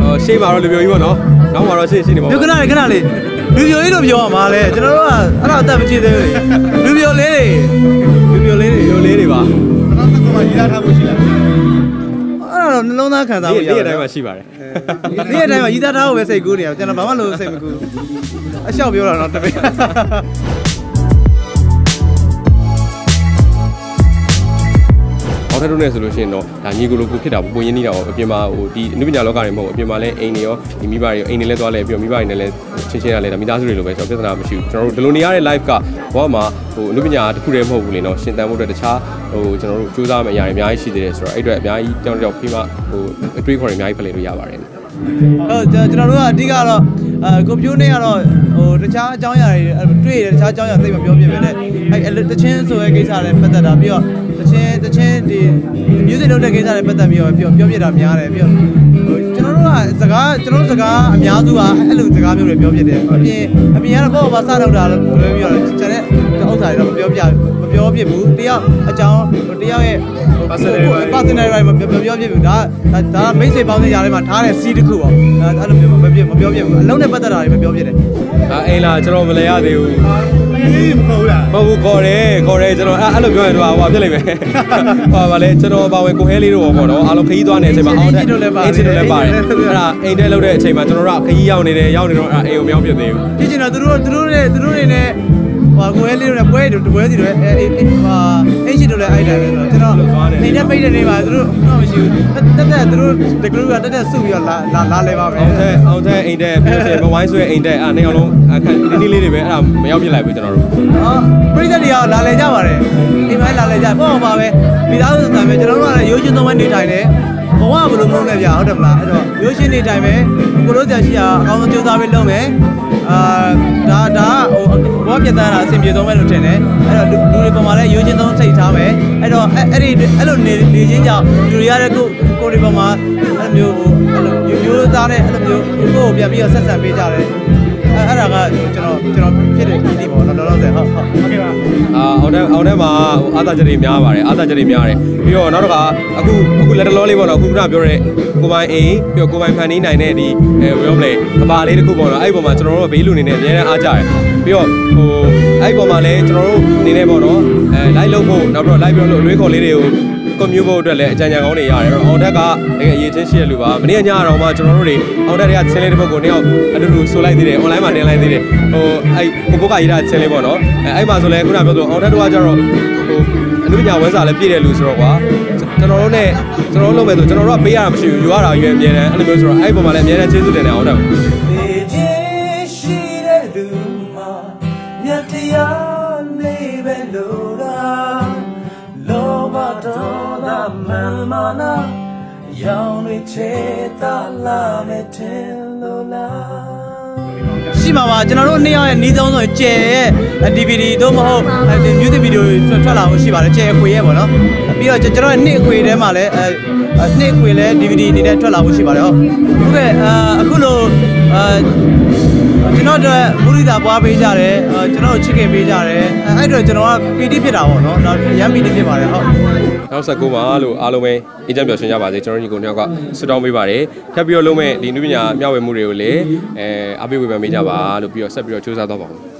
ဟောရှေ့မှာတော့လူပြိုကြီးပေါ့နော်နောက်မှာတော့ရှေ့ရှေ့နေပေါ့ဒီခဏလေးခဏလေးလူပြိုကြီးလို့ပြောရမှာလဲကျွန်တော်တို့ကအဲ့ဒါအသက်မကြည့်သေးဘူးလူပြိုလေးတွေလူပြိုလေးတွေလူလေးတွေပါတော့တက်ကမှရေးထားဖို့ရှိလားအဲ့ဒါတော့နှလုံးသားခံစားဒီဖို့ရဒီတအတိုင်းယ်မှာရှိပါတယ်ဒီအတိုင်းမှာရည်သားထားဖို့ပဲစိတ်ကူးနေရကျွန်တော်ဘာမှလို့စိတ်မကူးအလျှောက်ပြောတာတော့တပည့် အောက်ထပ်တို့နဲ့ဆိုလို့ရှိရင်တော့ဒါညီကိုလိုကိုဖြစ်တာပုံပုံရင်းနေတာပေါ့အပြင်မှာဟိုဒီအနုပညာလောကတွေမဟုတ်ဘူးအပြင်မှာလည်းအိမ်တွေရောဒီမိဘတွေရောအိမ်တွေလည်းသွားလဲပြီးတော့မိဘတွေနဲ့လည်းချင်းချင်းရလဲဒါမိသားစုတွေလိုပဲကျွန်တော်ပြဿနာမရှိဘူးကျွန်တော်တို့ဒီလိုနေရတဲ့ live ကဘောမှာဟိုအနုပညာတစ်ခုတည်းမဟုတ်ဘူးလေနော်ရှင်တန်ဖို့အတွက်တခြားဟိုကျွန်တော်တို့စူးစမ်းမယ့်အရာတွေအများကြီးရှိသေးတယ်ဆိုတော့အဲ့အတွက်အများကြီးတောင်းတောင်းဖိမဟိုအတွေးခေါ်တွေအများကြီးဖလှယ်လို့ရပါတယ်ဟုတ်ကျွန်တော်တို့ကအဓိကတော့အဲကွန်ပျူတာနဲ့ကတော့ဟိုတခြားအကြောင်းအရာတွေတွေ့ရတယ်တခြားအကြောင်းအရာသိမပြောပြပဲနဲ့အဲတချင်းဆိုတဲ့ကိစ္စတွေပတ်သက်တာပြီးတော့ တချင်းတချင်းဒီ music လုပ်တဲ့ကိစ္စတွေပတ်သက်ပြီးတော့ပြောပြောပြတာများတယ်ပြီးတော့ဟိုကျွန်တော်တို့ကစကားကျွန်တော်တို့စကားအများစုကအဲ့လိုစကားမျိုးတွေပြောပြတယ်အပြင်အပြင်ကတော့ဘောဘာစထုတ်တာလို့ပြောပြီးတော့ကျန်တဲ့ဥစ္စာတွေတော့မပြောပြမပြောပြဘူးတယောက်အကြောင်းတယောက်ရဲ့ Personal right personal right မပြောပြောပြဘူးဒါဒါမိတ်ဆွေပေါင်းစင်ကြားထဲမှာထားတဲ့စီးတစ်ခုပေါ့အဲ့လိုမျိုးမပြောမပြောပြဘူးအလုံးနဲ့ပတ်သက်တာတွေမပြောပြတယ်အာအိမ်လာကျွန်တော်မလဲရသေးဘူး မင်းမဟုတ်လားမဟုတ်ဘူးခေါ်တယ်ခေါ်တယ်ကျွန်တော်အဲ့အဲ့လိုပြောရင်တော့ဟိုဖြစ်လိမ့်မယ်ဟောပါလေကျွန်တော်ပါဝင်ကိုဟဲလေးတို့ပေါ့နော်အားလုံးခရီးသွားနေတဲ့အချိန်မှာအောင်းတဲ့အင်းချစ်တို့လည်းပါတယ်အဲ့ဒါအိမ်ထဲလောက်တဲ့အချိန်မှာကျွန်တော်တို့ခရီးရောက်နေတယ်ရောက်နေတော့အဲ့အိမ်ကိုမရောက်ပြသေးဘူးကြည့်ချင်တော့သူတို့သူတို့တွေသူတို့တွေနဲ့ ဟိုကိုယ်လေးတွေပွဲတွေပွဲစီတွေအဲအဲဟာအင်ရှိတို့လည်းအဲ့တိုင်းပဲဆိုတော့ကျွန်တော်နေနဲ့ပိတ်တဲ့နေပါသူတို့တော့မရှိဘူးတက်တက်သူတို့တကလူကတက်တက်စုပြီးတော့လာလာလာလဲပါမယ်အောင်တဲ့အောင်တဲ့အိမ်တဲ့ပြီးတော့မဝိုင်းဆွဲအိမ်တဲ့အဲ့နေအောင်လုံးအခက်ဒီနေ့လေးတွေပဲအဲ့ဒါမရောက်ပြလိုက်ဘူးကျွန်တော်တို့ဟာပရိသတ်တွေကလာလဲကြပါတယ်အိမ်မလာလဲကြပေါ့ပါပဲမိသားစုစာပဲကျွန်တော်တို့ကလည်းရိုးချင်းသုံးပဲနေထိုင်တယ်ဘဝဘယ်လိုမလုပ်လဲဗျာဟုတ်တယ်မလားအဲ့တော့ရိုးချင်းနေထိုင်မယ်ကိုလိုဆရာရှိတာအကောင်းဆုံးကြိုးစားပြီးလုပ်မယ်အာဒါဒါ ဟိုဘောပြတ်သားတာအဆင်ပြေဆုံးပဲလို့ထင်တယ်အဲ့တော့လူတွေပေါ်မှာလည်းရိုးချင်းသုံးထိတ်ထားမယ်အဲ့တော့အဲ့ဒီအဲ့လိုနေနေချင်းကြောင့်လူတွေရတဲ့ကိုကိုတွေပေါ်မှာအဲ့လိုမျိုးဟိုအဲ့လိုရိုးသားတဲ့အဲ့လိုမျိုးကိုကိုပြန်ပြီးတော့ဆက်ဆံပေးကြတယ် အဲ့ဒါကကျွန်တော်ကျွန်တော်ဖြစ်တဲ့ကိစ္စပေါ့နော်လောလောဆယ်ဟုတ်ဟုတ်ဟုတ်ကဲ့ပါအာအောက်ထဲအောက်ထဲမှာအာသာချက်တွေများပါတယ်အာသာချက်တွေများတယ်ပြီးတော့နောက်တစ်ခါအခုအခုလက်တလောလေးပေါ့နော်အခုကပြောတဲ့ကိုပိုင်အိမ်ပြီးတော့ကိုပိုင်ဖန်နေနိုင်တဲ့ဒီအဲဘယ်လိုမလဲကဘာလေးတစ်ခုပေါ့နော်အဲ့ဒီပုံမှာကျွန်တော်တို့ဘေးလူနေနေအများနဲ့အားကြတယ်ပြီးတော့ဟိုအဲ့ဒီပုံမှာလည်းကျွန်တော်တို့နေနေပေါ့နော်အဲလိုက်လုပ်ဖို့နောက်ပြီးတော့လိုက်ပြီးတော့အတွေးခေါ်လေးတွေကိုကွန်မြူဖို့အတွက်လည်းအကြံဉာဏ်ကောင်းတွေရတယ်အဲ့တော့အောင်တက်ကတကယ်အရေးချင်းရှိတဲ့လူပါမနေ့ကညတော့မှကျွန်တော်တို့တွေအောင်တက်တွေကချင်းလေးတစ်ပုဒ်ကိုနှစ်ယောက်အတူတူဆိုလိုက်သေးတယ်အွန်လိုင်းမှာတင်လိုက်သေးတယ်ဟိုအဲ့ကိုကိုကရေးတာဆင်းလေးပေါ့နော်အဲအဲ့မှာဆိုလဲခုနပြောဆိုအောင်တက်တို့ကကျတော့ဟိုအနုပညာဝန်းစာလည်းပြည့်တဲ့လူဆိုတော့ကွာကျွန်တော်တို့ ਨੇ ကျွန်တော်တို့လုပ်မယ်ဆိုကျွန်တော်တို့ကပေးရတာမရှိဘူးယူရတာရွယ်အမြဲတမ်းအဲ့လိုမျိုးဆိုတော့အဲ့ပုံမှာလည်းအမြဲတမ်းကျေးဇူးတင်တယ်အောင်တက်နေခြင်းရှိတဲ့လူမှာမြတ်တရားလေးပဲလို့တာလောဘဒေါသမာမာနာရောင်တွေချေတာလာမဲ့တင်လို့လား ရှိမှာပါကျွန်တော်တို့နှစ်ယောက်ရဲ့နီးဆုံးဆိုကျဲရဲ့ DVD တို့မဟုတ်အဲဒီ music video တွေထွက်လာဖို့ရှိပါတယ်ကျဲအခွေရဲ့ပေါ့နော်ပြီးတော့ကျွန်တော်ရဲ့နှစ်အခွေထဲမှာလည်းအဲနှစ်အခွေလည်း DVD အနေနဲ့ထွက်လာဖို့ရှိပါတယ်ဟုတ်ဟုတ်ကဲ့အခုလိုအဲ ကျွန်တော်တို့မူရိတာပွားပေးကြတယ်ကျွန်တော်တို့ချစ်ခင်ပေးကြတယ်အဲ့တော့ကျွန်တော်ကပီတိဖြစ်တာပေါ့နော်ရမ်းပီတိဖြစ်ပါတယ်ဟုတ်နောက်ဆက်ကိုပါလို့အားလုံးပဲအင်ဂျင်ပျော်ရွှင်ကြပါစေကျွန်တော်ညီကိုနှစ်ယောက်ကဆွတောင်းပေးပါတယ်ထပ်ပြီးတော့လုံးမဲ့ဒီနုပညာမျှဝေမှုတွေကိုလည်းအဲအားပေးဝေဖန်ပေးကြပါလို့ပြီးတော့ဆက်ပြီးတော့စူးစမ်းတော့ပါဦး